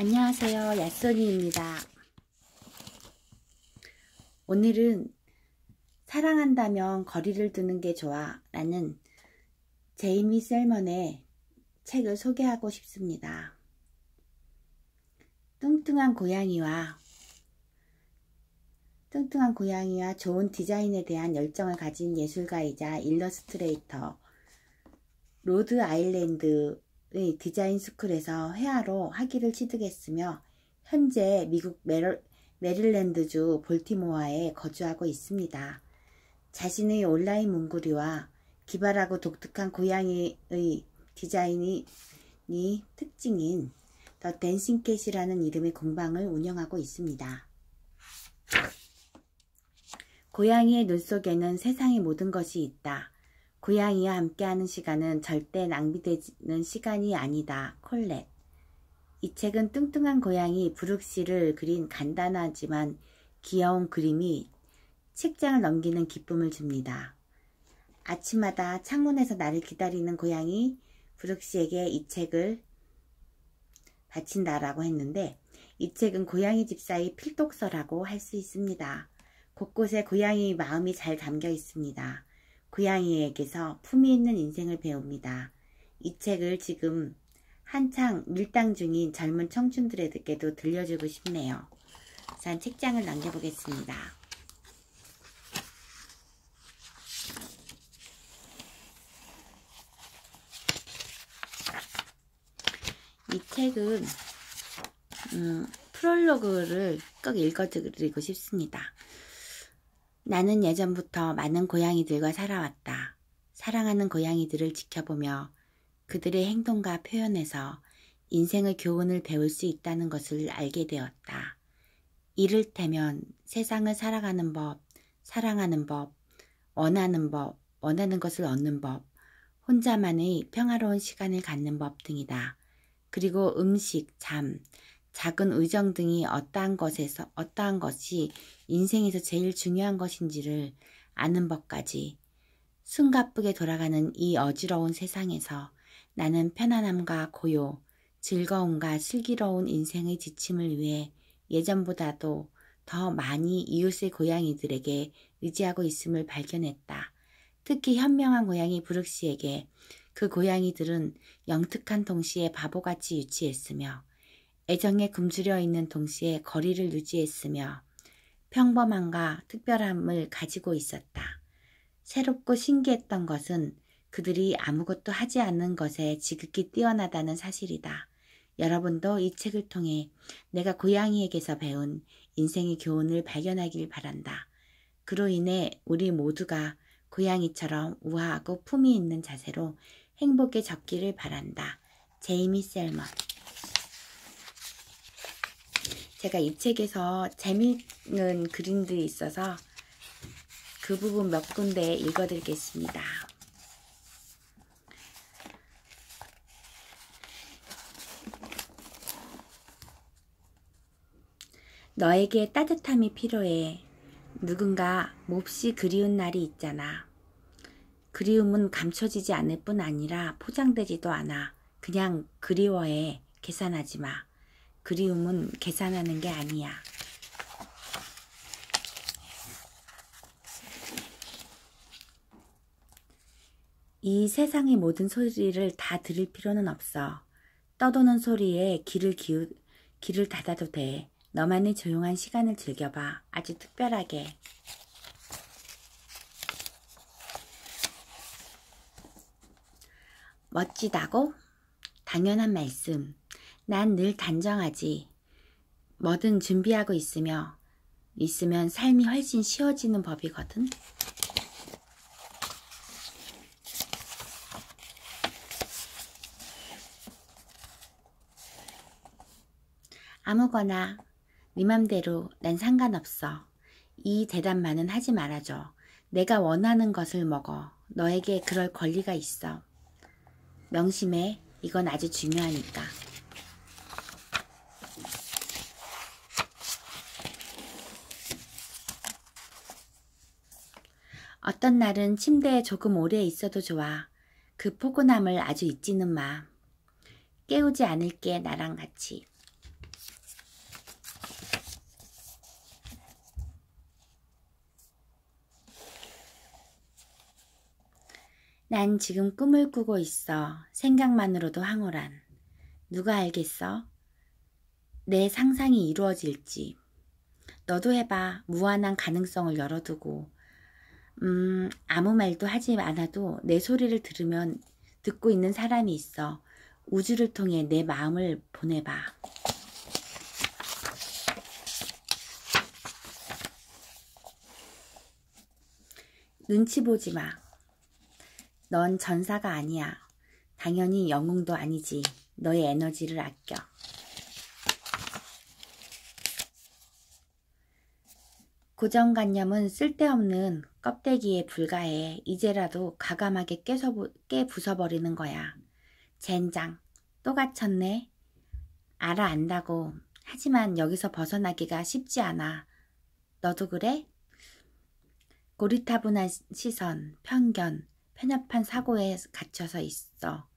안녕하세요. 야쏘니입니다. 오늘은 사랑한다면 거리를 두는 게 좋아 라는 제이미 셀먼의 책을 소개하고 싶습니다. 뚱뚱한 고양이와 뚱뚱한 고양이와 좋은 디자인에 대한 열정을 가진 예술가이자 일러스트레이터 로드 아일랜드 디자인 스쿨에서 회화로 학위를 취득했으며 현재 미국 메럴, 메릴 랜드주 볼티모어에 거주하고 있습니다. 자신의 온라인 문구류와 기발하고 독특한 고양이의 디자인이 특징인 더 댄싱캣이라는 이름의 공방을 운영하고 있습니다. 고양이의 눈 속에는 세상의 모든 것이 있다. 고양이와 함께하는 시간은 절대 낭비되는 시간이 아니다. 콜렛 이 책은 뚱뚱한 고양이 브룩시를 그린 간단하지만 귀여운 그림이 책장을 넘기는 기쁨을 줍니다. 아침마다 창문에서 나를 기다리는 고양이 브룩시에게 이 책을 바친다라고 했는데 이 책은 고양이 집사의 필독서라고 할 수 있습니다. 곳곳에 고양이 마음이 잘 담겨 있습니다. 고양이에게서 품위 있는 인생을 배웁니다. 이 책을 지금 한창 밀당 중인 젊은 청춘들에게도 들려주고 싶네요. 우선 책장을 남겨보겠습니다. 이 책은 음, 프롤로그를 꼭 읽어드리고 싶습니다. 나는 예전부터 많은 고양이들과 살아왔다. 사랑하는 고양이들을 지켜보며 그들의 행동과 표현에서 인생의 교훈을 배울 수 있다는 것을 알게 되었다. 이를테면 세상을 살아가는 법, 사랑하는 법, 원하는 법, 원하는 것을 얻는 법, 혼자만의 평화로운 시간을 갖는 법 등이다. 그리고 음식, 잠, 작은 의정 등이 어떠한 것에서 어떠한 것이 인생에서 제일 중요한 것인지를 아는 법까지 숨가쁘게 돌아가는 이 어지러운 세상에서 나는 편안함과 고요, 즐거움과 슬기로운 인생의 지침을 위해 예전보다도 더 많이 이웃의 고양이들에게 의지하고 있음을 발견했다. 특히 현명한 고양이 브룩시에게 그 고양이들은 영특한 동시에 바보같이 유치했으며 애정에 굶주려 있는 동시에 거리를 유지했으며 평범함과 특별함을 가지고 있었다. 새롭고 신기했던 것은 그들이 아무것도 하지 않는 것에 지극히 뛰어나다는 사실이다. 여러분도 이 책을 통해 내가 고양이에게서 배운 인생의 교훈을 발견하길 바란다. 그로 인해 우리 모두가 고양이처럼 우아하고 품위 있는 자세로 행복에 적기를 바란다. 제이미 셀먼 제가 이 책에서 재미있는 그림들이 있어서 그 부분 몇 군데 읽어드리겠습니다. 너에게 따뜻함이 필요해. 누군가 몹시 그리운 날이 있잖아. 그리움은 감춰지지 않을 뿐 아니라 포장되지도 않아. 그냥 그리워해. 계산하지 마. 그리움은 계산하는 게 아니야. 이 세상의 모든 소리를 다 들을 필요는 없어. 떠도는 소리에 귀를 기우, 귀를 닫아도 돼. 너만의 조용한 시간을 즐겨봐. 아주 특별하게. 멋지다고? 당연한 말씀. 난 늘 단정하지. 뭐든 준비하고 있으며 있으면 삶이 훨씬 쉬워지는 법이거든. 아무거나 네 맘대로 난 상관없어. 이 대답만은 하지 말아줘. 내가 원하는 것을 먹어. 너에게 그럴 권리가 있어. 명심해. 이건 아주 중요하니까. 어떤 날은 침대에 조금 오래 있어도 좋아. 그 포근함을 아주 잊지는 마. 깨우지 않을게 나랑 같이. 난 지금 꿈을 꾸고 있어. 생각만으로도 황홀한. 누가 알겠어? 내 상상이 이루어질지. 너도 해봐. 무한한 가능성을 열어두고 음, 아무 말도 하지 않아도 내 소리를 들으면 듣고 있는 사람이 있어. 우주를 통해 내 마음을 보내봐. 눈치 보지 마. 넌 전사가 아니야. 당연히 영웅도 아니지. 너의 에너지를 아껴. 고정관념은 쓸데없는 껍데기에 불과해 이제라도 가감하게 깨서, 깨 부숴버리는 거야. 젠장, 또 갇혔네. 알아 안다고. 하지만 여기서 벗어나기가 쉽지 않아. 너도 그래? 고리타분한 시선, 편견, 편협한 사고에 갇혀서 있어.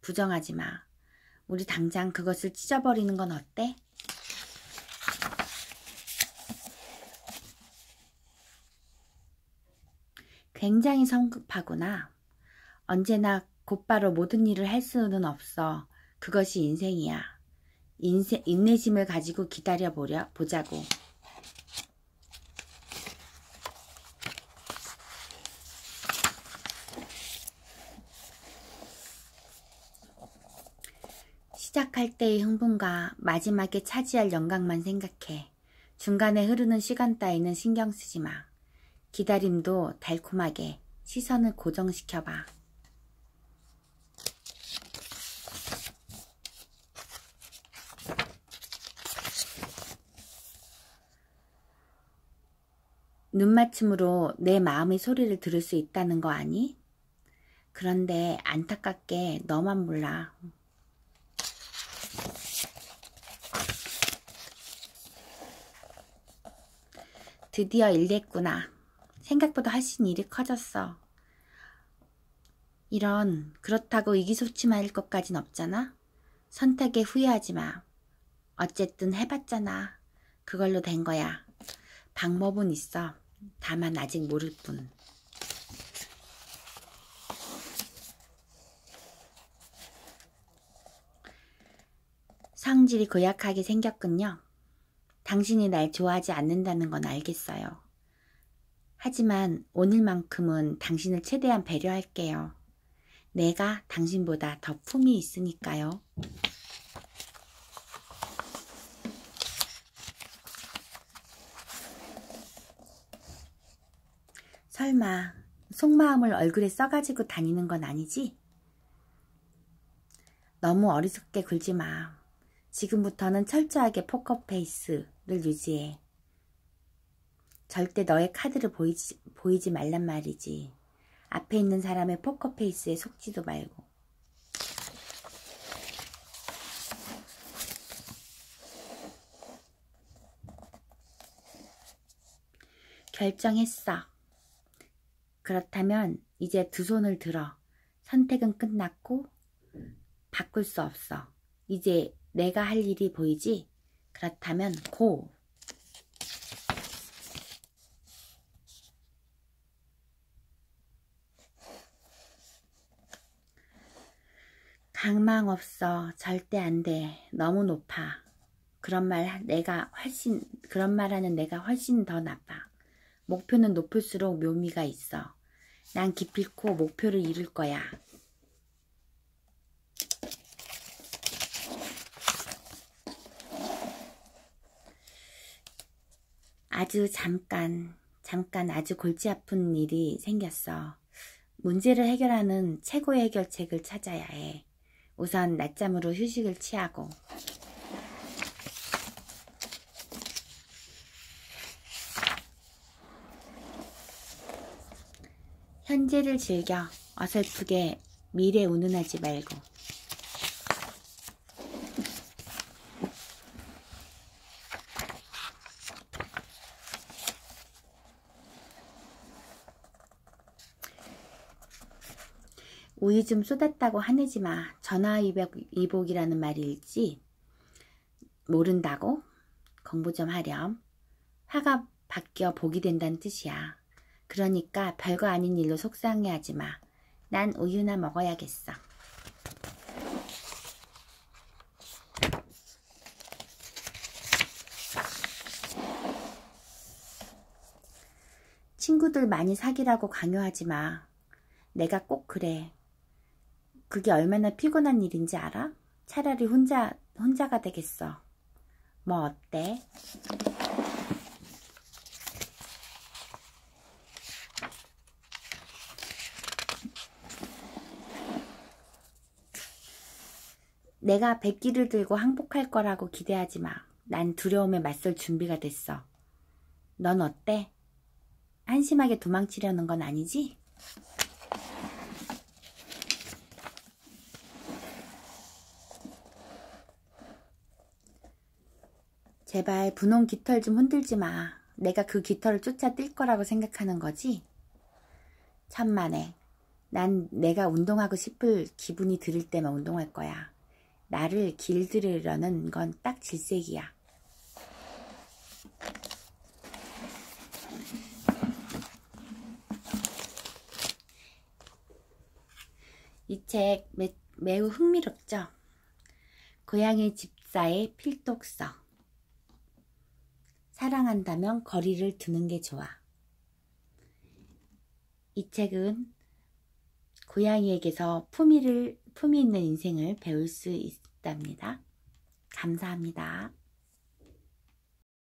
부정하지 마. 우리 당장 그것을 찢어버리는 건 어때? 굉장히 성급하구나. 언제나 곧바로 모든 일을 할 수는 없어. 그것이 인생이야. 인세, 인내심을 가지고 기다려 보려, 보자고. 시작할 때의 흥분과 마지막에 차지할 영광만 생각해. 중간에 흐르는 시간 따위는 신경 쓰지 마. 기다림도 달콤하게 시선을 고정시켜봐. 눈맞춤으로 내 마음의 소리를 들을 수 있다는 거 아니? 그런데 안타깝게 너만 몰라. 드디어 일됐구나. 생각보다 훨씬 일이 커졌어. 이런 그렇다고 의기소침할 것까진 없잖아. 선택에 후회하지 마. 어쨌든 해봤잖아. 그걸로 된 거야. 방법은 있어. 다만 아직 모를 뿐. 성질이 고약하게 생겼군요. 당신이 날 좋아하지 않는다는 건 알겠어요. 하지만 오늘만큼은 당신을 최대한 배려할게요. 내가 당신보다 더 품이 있으니까요. 설마 속마음을 얼굴에 써가지고 다니는 건 아니지? 너무 어리석게 굴지 마. 지금부터는 철저하게 포커페이스를 유지해. 절대 너의 카드를 보이지, 보이지 말란 말이지. 앞에 있는 사람의 포커페이스에 속지도 말고. 결정했어. 그렇다면 이제 두 손을 들어. 선택은 끝났고 바꿀 수 없어. 이제 내가 할 일이 보이지? 그렇다면 고! 강망 없어. 절대 안 돼. 너무 높아. 그런 말 내가 훨씬 그런 말하는 내가 훨씬 더 나빠. 목표는 높을수록 묘미가 있어. 난 기필코 목표를 이룰 거야. 아주 잠깐, 잠깐 아주 골치 아픈 일이 생겼어. 문제를 해결하는 최고의 해결책을 찾아야 해. 우선 낮잠으로 휴식을 취하고. 현재를 즐겨 어설프게 미래 운운하지 말고. 우유 좀 쏟았다고 화내지 마. 전화위복, 이라는 말일지 모른다고? 공부 좀 하렴. 화가 바뀌어 복이 된다는 뜻이야. 그러니까 별거 아닌 일로 속상해하지 마. 난 우유나 먹어야겠어. 친구들 많이 사귀라고 강요하지 마. 내가 꼭 그래. 그게 얼마나 피곤한 일인지 알아? 차라리 혼자, 혼자가 되겠어. 뭐 어때? 내가 백기를 들고 항복할 거라고 기대하지 마. 난 두려움에 맞설 준비가 됐어. 넌 어때? 한심하게 도망치려는 건 아니지? 제발 분홍 깃털 좀 흔들지 마. 내가 그 깃털을 쫓아 뛸 거라고 생각하는 거지? 천만에. 난 내가 운동하고 싶을 기분이 들을 때만 운동할 거야. 나를 길들이려는 건 딱 질색이야. 이 책 매우 흥미롭죠? 고양이 집사의 필독서 사랑한다면 거리를 두는 게 좋아. 이 책은 고양이에게서 품위를, 품위 있는 인생을 배울 수 있답니다. 감사합니다.